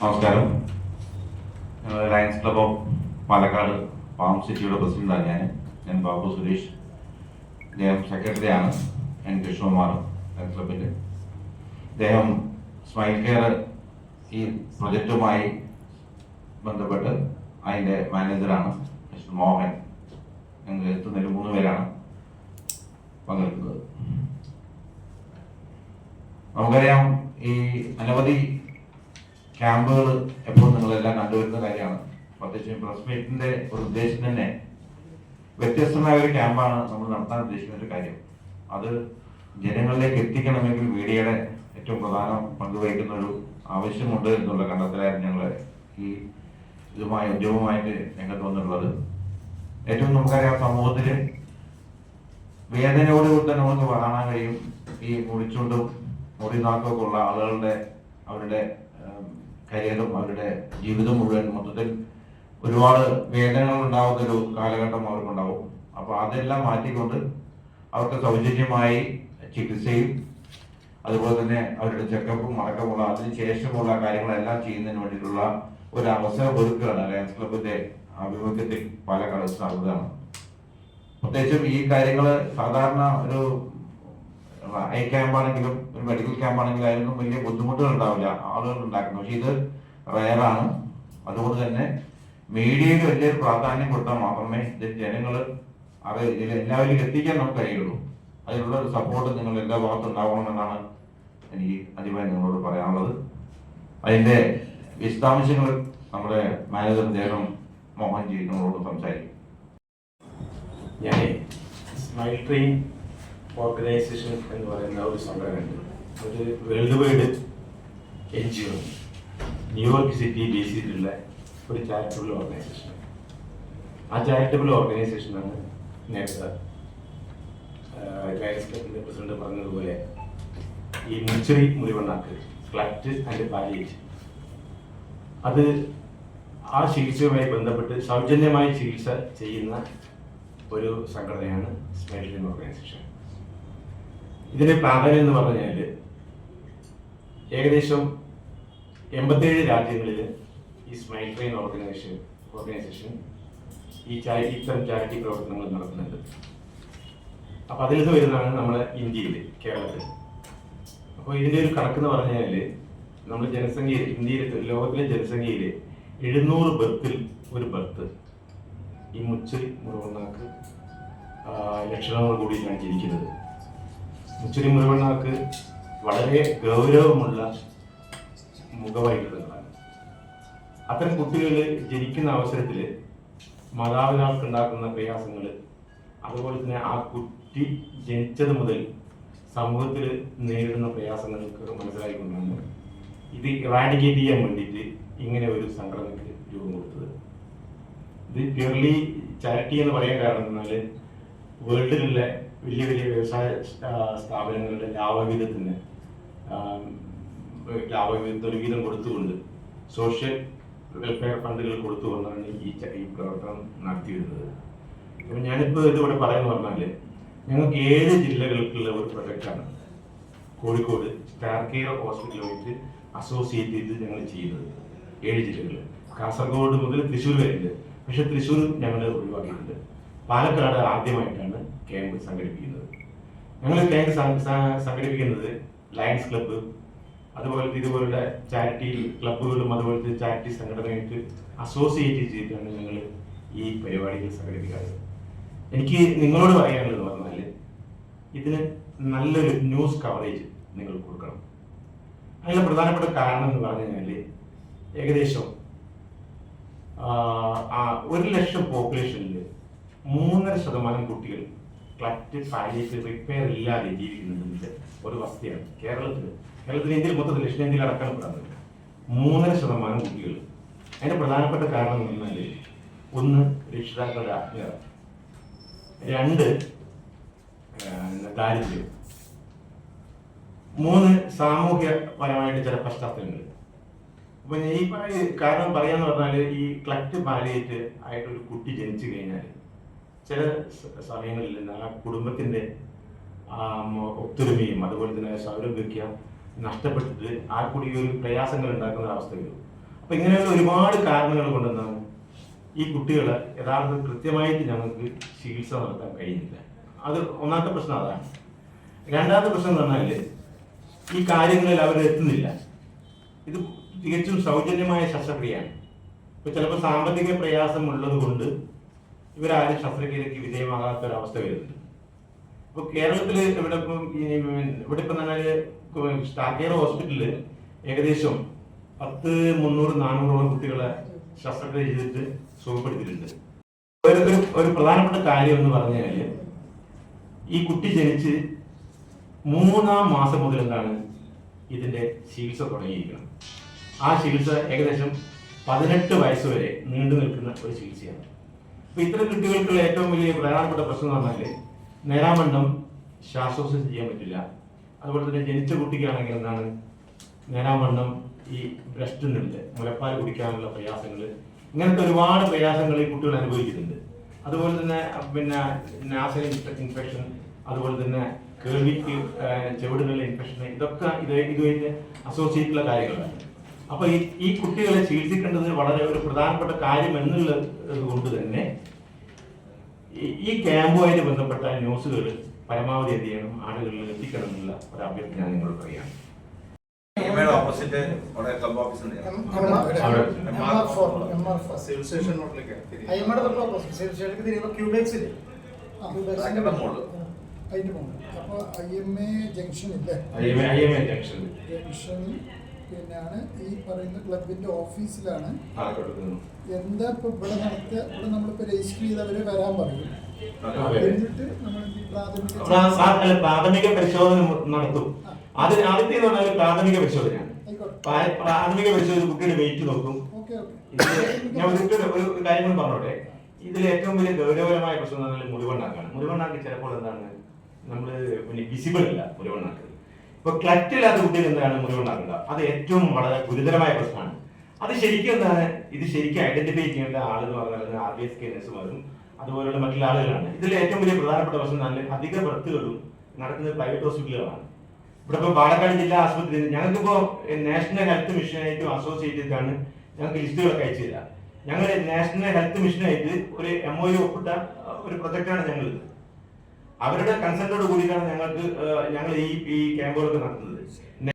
നമസ്കാരം. Lions club of Palakkad farm സിറ്റിയുടെ പ്രസിഡന്റാണ് ഞാൻ ഞാൻ ബാബു സുരേഷ്. അദ്ദേഹം സെക്രട്ടറിയാണ് എൻ കൃഷ്ണകുമാർ ക്ലബിന്റെ അദ്ദേഹം സ്മൈൽ കെയർ ഈ പ്രൊജക്റ്റുമായി ബന്ധപ്പെട്ട് അതിന്റെ മാനേജറാണ് മിസ്റ്റർ മോഹൻ. ഞങ്ങൾ എത്തുന്നതിൽ മൂന്ന് പേരാണ് പങ്കെടുക്കുന്നത്. നമുക്കറിയാം ഈ അനവധി ക്യാമ്പുകൾ എപ്പോഴും നിങ്ങളെല്ലാം കണ്ടുവരുന്ന കാര്യമാണ്. പ്രത്യേകിച്ച് പ്രസ് മീറ്റിന്റെ ഒരു ഉദ്ദേശം തന്നെ വ്യത്യസ്തമായ ഒരു ക്യാമ്പാണ് നമ്മൾ നടത്താൻ ഉദ്ദേശിക്കുന്ന ഒരു കാര്യം. അത് ജനങ്ങളിലേക്ക് എത്തിക്കണമെങ്കിൽ മീഡിയയുടെ ഏറ്റവും പ്രധാന പങ്ക് വഹിക്കുന്ന ഒരു ആവശ്യമുണ്ട് എന്നുള്ള കണ്ടെത്തലായിരുന്നു ഞങ്ങൾ ഈ ഇതുമായി ഉദ്യോഗമായിട്ട് രംഗത്ത് വന്നിട്ടുള്ളത്. ഏറ്റവും നമുക്കറിയാം സമൂഹത്തിൽ വേദനയോടുകൂടി തന്നെ നമുക്ക് കാണാൻ കഴിയും ഈ മുടിച്ചുണ്ടും മുടി നാക്കൊക്കെ ഉള്ള ആളുകളുടെ അവരുടെ കരിയറും അവരുടെ ജീവിതം മുഴുവൻ മൊത്തത്തിൽ ഒരുപാട് വേദനകൾ ഉണ്ടാവുന്ന ഒരു കാലഘട്ടം അവർക്കുണ്ടാവും. അപ്പോൾ അതെല്ലാം മാറ്റിക്കൊണ്ട് അവർക്ക് സൗജന്യമായി ചികിത്സയും അതുപോലെ തന്നെ അവരുടെ ചെക്കപ്പും അടക്കമുള്ള അതിന് ശേഷമുള്ള കാര്യങ്ങളെല്ലാം ചെയ്യുന്നതിന് വേണ്ടിയിട്ടുള്ള ഒരു അവസരം ഒരുക്കുകയാണ് ലയൻസ് ക്ലബിന്റെ ആഭിമുഖ്യത്തിൽ പാലക്കാട് സ്ഥാപിതമാണ് പ്രത്യേകിച്ചും ഈ കാര്യങ്ങൾ സാധാരണ ഒരു ഐ ക്യാമ്പാണെങ്കിലും ഒരു മെഡിക്കൽ ക്യാമ്പാണെങ്കിലും വലിയ ബുദ്ധിമുട്ടുകൾ ഉണ്ടാവില്ല ആളുകൾ ഉണ്ടാക്കുന്നു പക്ഷെ ഇത് റയറാണ് അതുകൊണ്ട് തന്നെ മീഡിയയിൽ വലിയൊരു പ്രാധാന്യം കൊടുത്താൽ മാത്രമേ ഇത് ജനങ്ങൾ അത് എല്ലാവരിലും എത്തിക്കാൻ നമുക്ക് കഴിയുള്ളൂ. അതിനുള്ള ഒരു സപ്പോർട്ട് നിങ്ങൾ എല്ലാ ഭാഗത്തും ഉണ്ടാവണമെന്നാണ് എനിക്ക് അധികമായി നിങ്ങളോട് പറയാനുള്ളത്. അതിന്റെ വിശദാംശങ്ങൾ നമ്മുടെ മാനേജർ ദേഹം മോഹൻജി നിങ്ങളോട് സംസാരിക്കും. ഞാൻ സ്മൈൽ ട്രെയിൻ ഓർഗനൈസേഷൻ എന്ന് പറയുന്ന ഒരു സംഘടനയുണ്ട്. ഒരു world wide N G O New York city base ചെയ്തിട്ടുള്ള ഒരു ചാരിറ്റബിൾ ഓർഗനൈസേഷൻ ആ ചാരിറ്റബിൾ ഓർഗനൈസേഷനാണ് നേരത്തെ പ്രസിഡന്റ് പറഞ്ഞതുപോലെ ഈ മുച്ചറി മുറിവണ്ണാക്ക് ഫ്ലറ്റ് ആൻഡ് പാലിയേറ്റ് അത് ആ ചികിത്സയുമായി ബന്ധപ്പെട്ട് സൗജന്യമായി ചികിത്സ ചെയ്യുന്ന ഒരു സംഘടനയാണ് സ്മൈൽ ഓർഗനൈസേഷൻ ഇതിന്റെ പ്രാധാന്യം എന്ന് പറഞ്ഞാൽ ഏകദേശം എൺപത്തേഴ് രാജ്യങ്ങളിൽ ഈ സ്മൈൽ ട്രെയിൻ ഓർഗനൈസേഷൻ ഓർഗനൈസേഷൻ ഈ ചാരിറ്റി ഇത്തരം ചാരിറ്റി പ്രവർത്തനങ്ങൾ നടത്തുന്നുണ്ട്. അപ്പൊ അതിൽ നിന്ന് വരുന്നതാണ് നമ്മുടെ ഇന്ത്യയിൽ കേരളത്തിൽ അപ്പോൾ ഇതിന്റെ ഒരു കണക്കെന്ന് പറഞ്ഞാൽ നമ്മൾ ജനസംഖ്യയിൽ ഇന്ത്യയിൽ ലോകത്തിലെ ജനസംഖ്യയിൽ എഴുന്നൂറ് ബർത്തിൽ ഒരു ബർത്ത് ഈ മുച്ചിൽ മുറവണ്ണാക്ക് ലക്ഷണങ്ങൾ കൂടിയിട്ടാണ് ജനിക്കുന്നത് മുച്ചരി മുറിവണ്ണാക്ക് വളരെ ഗൗരവമുള്ള മുഖവൈകൃതങ്ങളാണ്. അത്തരം കുട്ടികൾ ജനിക്കുന്ന അവസരത്തിൽ മാതാപിതാക്കൾക്ക് ഉണ്ടാക്കുന്ന പ്രയാസങ്ങൾ അതുപോലെ തന്നെ ആ കുട്ടി ജനിച്ചത് മുതൽ സമൂഹത്തിൽ നേരിടുന്ന പ്രയാസങ്ങൾക്ക് മനസ്സിലായിക്കൊണ്ടാണ് ഇത് ഇറാഡിക്കേറ്റ് ചെയ്യാൻ വേണ്ടിയിട്ട് ഇങ്ങനെ ഒരു സംഘടനയ്ക്ക് രൂപം കൊടുത്തത്. ഇത് പ്യൂർലി ചാരിറ്റി എന്ന് പറയാൻ കാരണം എന്നാൽ വേൾഡിലുള്ള വലിയ വലിയ വ്യവസായ സ്ഥാപനങ്ങളുടെ ലാഭവിഹിതത്തിന് ആം, ഒരു വീതം കൊടുത്തുകൊണ്ട് സോഷ്യൽ വെൽഫെയർ ഫണ്ടുകൾ കൊടുത്തുകൊണ്ടാണ് ഈ ഈ പ്രവർത്തനം നടത്തി വരുന്നത് അപ്പം ഞാനിപ്പോൾ ഇതിവിടെ പറയുന്നത് പറഞ്ഞാൽ ഞങ്ങൾക്ക് ഏഴ് ജില്ലകൾക്കുള്ള ഒരു പ്രൊജക്റ്റാണ് കോഴിക്കോട് സ്റ്റാർ കെയർ ഹോസ്പിറ്റലുമായിട്ട് അസോസിയേറ്റ് ചെയ്ത് ഞങ്ങൾ ചെയ്യുന്നത്. ഏഴ് ജില്ലകൾ കാസർഗോഡ് മുതൽ തൃശ്ശൂർ വരെയുണ്ട്. പക്ഷെ തൃശ്ശൂർ ഞങ്ങൾ ഒഴിവാക്കിയിട്ടുണ്ട്. പാലക്കാട് ആദ്യമായിട്ടാണ് ക്യാമ്പ് സംഘടിപ്പിക്കുന്നത്. ഞങ്ങൾ ക്യാമ്പ് സംഘടിപ്പിക്കുന്നത് ലയൺസ് ക്ലബ്ബ് അതുപോലത്തെ ഇതുപോലുള്ള ചാരിറ്റി ക്ലബ്ബുകളും അതുപോലത്തെ ചാരിറ്റി സംഘടനയായിട്ട് അസോസിയേറ്റ് ചെയ്തിട്ടാണ് ഞങ്ങൾ ഈ പരിപാടികൾ സംഘടിപ്പിക്കാറ്. എനിക്ക് നിങ്ങളോട് പറയാനുള്ളത് പറഞ്ഞാൽ ഇതിന് നല്ലൊരു ന്യൂസ് കവറേജ് നിങ്ങൾ കൊടുക്കണം. അതിന്റെ പ്രധാനപ്പെട്ട കാരണം എന്ന് പറഞ്ഞു കഴിഞ്ഞാൽ ഏകദേശം ഒരു ലക്ഷം പോപ്പുലേഷനിൽ മൂന്നര ശതമാനം കുട്ടികൾ ക്ലറ്റ് പാലിയേറ്റ് റിപ്പയർ ഇല്ലാതെ ജീവിക്കുന്നതിന്റെ ഒരു വസ്തുതയാണ് കേരളത്തിൽ കേരളത്തിൽ ഇന്ത്യയിൽ മൊത്തത്തിൽ ദക്ഷിണേന്ത്യയിൽ അടക്കം പറയുന്നത് മൂന്നര ശതമാനം കുട്ടികൾ. അതിന്റെ പ്രധാനപ്പെട്ട കാരണം എന്ന് പറഞ്ഞാൽ ഒന്ന് രക്ഷിതാക്കളുടെ ആജ്ഞ രണ്ട് ദാരിദ്ര്യം. മൂന്ന് സാമൂഹ്യപരമായിട്ട് ചില പശ്ചാത്തലങ്ങൾ. അപ്പൊ ഈ കാരണം പറയാന്ന് പറഞ്ഞാൽ ഈ ക്ലറ്റ് പാലിയേറ്റ് ആയിട്ടൊരു കുട്ടി ജനിച്ചു കഴിഞ്ഞാൽ ചില സമയങ്ങളിൽ ആ കുടുംബത്തിന്റെ ആ ഒത്തൊരുമയും അതുപോലെ തന്നെ സൗരഭ്യമൊക്കെ നഷ്ടപ്പെട്ടിട്ട് ആ കൂടി ഒരു പ്രയാസങ്ങൾ ഉണ്ടാക്കുന്ന അവസ്ഥ വരും അപ്പൊ ഇങ്ങനെയുള്ള ഒരുപാട് കാരണങ്ങൾ കൊണ്ടെന്നാണ് ഈ കുട്ടികളെ യഥാർത്ഥത്തിൽ കൃത്യമായിട്ട് ഞങ്ങൾക്ക് ചികിത്സ നടത്താൻ കഴിയുന്നില്ല. അത് ഒന്നാമത്തെ പ്രശ്നം അതാണ്. രണ്ടാമത്തെ പ്രശ്നം എന്ന് പറഞ്ഞാൽ ഈ കാര്യങ്ങളിൽ അവർ എത്തുന്നില്ല. ഇത് തികച്ചും സൗജന്യമായ ശസ്ത്രക്രിയയാണ്. ഇപ്പൊ ചിലപ്പോൾ സാമ്പത്തിക പ്രയാസം ഉള്ളത് കൊണ്ട് ഇവരാരും ശസ്ത്രക്രിയക്ക് വിധേയമാകാത്ത ഒരു അവസ്ഥ വരുന്നുണ്ട്. ഇപ്പൊ കേരളത്തിൽ ഇവിടെ ഇപ്പം ഇവിടെ ഇപ്പം തന്നെ സ്റ്റാർ കെയർ ഹോസ്പിറ്റലിൽ ഏകദേശം പത്ത് മുന്നൂറ് നാനൂറോളം കുട്ടികളെ ശസ്ത്രക്രിയ ചെയ്തിട്ട് സുഖപ്പെടുത്തിയിട്ടുണ്ട്. ഒരു പ്രധാനപ്പെട്ട കാര്യം എന്ന് പറഞ്ഞാൽ ഈ കുട്ടി ജനിച്ച് മൂന്നാം മാസം മുതൽ എന്താണ് ഇതിന്റെ ചികിത്സ തുടങ്ങിയിരിക്കണം. ആ ചികിത്സ ഏകദേശം പതിനെട്ട് വയസ്സ് വരെ നീണ്ടു നിൽക്കുന്ന ഒരു ചികിത്സയാണ്. അപ്പൊ ഇത്തരം കുട്ടികൾക്കുള്ള ഏറ്റവും വലിയ പ്രധാനപ്പെട്ട പ്രശ്നം എന്ന് പറഞ്ഞാൽ നേരാമണ്ണം ശ്വാസോച്ഛ്വാസം ചെയ്യാൻ പറ്റില്ല. അതുപോലെ തന്നെ ജനിച്ച കുട്ടിക്കാണെങ്കിൽ എന്താണ്? നേരാമണ്ണം ഈ ബ്രസ്റ്റിനുണ്ട് മുലപ്പാൽ കുടിക്കാനുള്ള പ്രയാസങ്ങൾ ഇങ്ങനത്തെ ഒരുപാട് പ്രയാസങ്ങൾ ഈ കുട്ടികൾ അനുഭവിക്കുന്നുണ്ട്. അതുപോലെ തന്നെ പിന്നെ നാസൽ ഇൻഫെക്ഷൻ അതുപോലെ തന്നെ കേൾവിക്ക് ചെവിടുകളിലെ ഇൻഫെക്ഷൻ ഇതൊക്കെ ഇത് ഇതുമായിട്ട് അസോസിയേറ്റുള്ള കാര്യങ്ങളാണ്. അപ്പൊ ഈ ഈ കുട്ടികളെ ചികിത്സിക്കേണ്ടത് വളരെ ഒരു പ്രധാനപ്പെട്ട കാര്യം എന്നുള്ളത് കൊണ്ട് തന്നെ ഈ- ക്യാമ്പുമായി ക്യാമ്പുമായിട്ട് ബന്ധപ്പെട്ട ന്യൂസുകൾ പരമാവധി എന്ത് ചെയ്യണം ആളുകളിൽ എത്തിക്കണം എന്നുള്ള ഒരു അഭ്യർത്ഥന ഞാൻ നിങ്ങളോട് പറയാം ഓപ്പോസിറ്റ് അവിടെ ക്ലബ് ഓഫീസ് ഉണ്ട് സിവിൽ സ്റ്റേഷൻ റോഡിലേക്ക് അയ്യമ്മയുടെ തൊട്ട് ഓപ്പോസിറ്റ് സിവിൽ സ്റ്റേഷനിലേക്ക് തിരിയുമ്പോൾ ക്യൂബേക്സ് ഇല്ലേ ക്യൂബേക്സിന്റെ അതിന്റെ മുകളിൽ. അതിന്റെ മുകളിൽ അപ്പൊ ഐ എം എ ജംഗ്ഷൻ ഇല്ലേ I M A I M ജംഗ്ഷനിൽ ജംഗ്ഷനിൽ പിന്നെയാണ് ഈ പറയുന്ന ക്ലബിന്റെ ഓഫീസിലാണ്. എന്താ ഇപ്പൊ ഇവിടെ നടത്തിയ ഇവിടെ നമ്മളിപ്പോ രജിസ്റ്റർ ചെയ്തവര് വരാൻ പറയും. എന്നിട്ട് നമ്മൾ പ്രാഥമിക പരിശോധന നടത്തും. അത് ആദ്യത്തെ പ്രാഥമിക പരിശോധനയാണ്. പ്രാഥമിക പരിശോധന കുട്ടിയുടെ വെയിറ്റ് നോക്കും. ഞാൻ ഒരു കാര്യം കൂടി പറഞ്ഞോട്ടെ. ഇതിൽ ഏറ്റവും വലിയ ഗൗരവകരമായ പ്രശ്നം എന്ന് പറഞ്ഞാൽ മുറിവണ്ണാക്കാണ്. മുറിവണ്ണാക്ക് ചിലപ്പോൾ എന്താണ്? നമ്മൾ പിന്നെ വിസിബിൾ അല്ല മുറിവണ്ണാക്ക്. ഇപ്പൊ ക്ലറ്റില്ലാത്ത കുട്ടികൾ എന്താണ് മുറിവുണ്ടാകുക അത് ഏറ്റവും വളരെ ഗുരുതരമായ പ്രശ്നമാണ്. അത് ശരിക്കും എന്താണ്? ഇത് ശരിക്കും ഐഡന്റിഫൈ ചെയ്യേണ്ട ആൾ എന്ന് പറഞ്ഞാൽ ആർ ബി എസ് കെ നഴ്സുമാരും അതുപോലുള്ള മറ്റുള്ള ആളുകളാണ്. ഇതിൽ ഏറ്റവും വലിയ പ്രധാനപ്പെട്ട പ്രശ്നം നല്ല അധിക ബർത്തുകളും നടക്കുന്നത് പ്രൈവറ്റ് ഹോസ്പിറ്റലുകളാണ് ഇവിടെ ഇപ്പൊ പാലക്കാട് ജില്ലാ ആശുപത്രി ഞങ്ങൾക്കിപ്പോ നാഷണൽ ഹെൽത്ത് മിഷനായിട്ടും അസോസിയേറ്റ് ചെയ്തിട്ടാണ് ഞങ്ങൾക്ക് ലിസ്റ്റുകളൊക്കെ അയച്ചു തരാം. ഞങ്ങൾ നാഷണൽ ഹെൽത്ത് മിഷനായിട്ട് ഒരു എം ഒ ഒപ്പിട്ട ഒരു പ്രൊജക്റ്റാണ് ഞങ്ങൾ അവരുടെ കൺസെന്റോട് കൂടിയിട്ടാണ് ഞങ്ങൾക്ക് ഞങ്ങൾ ഈ ഈ ക്യാമ്പുകളൊക്കെ നടത്തുന്നത്.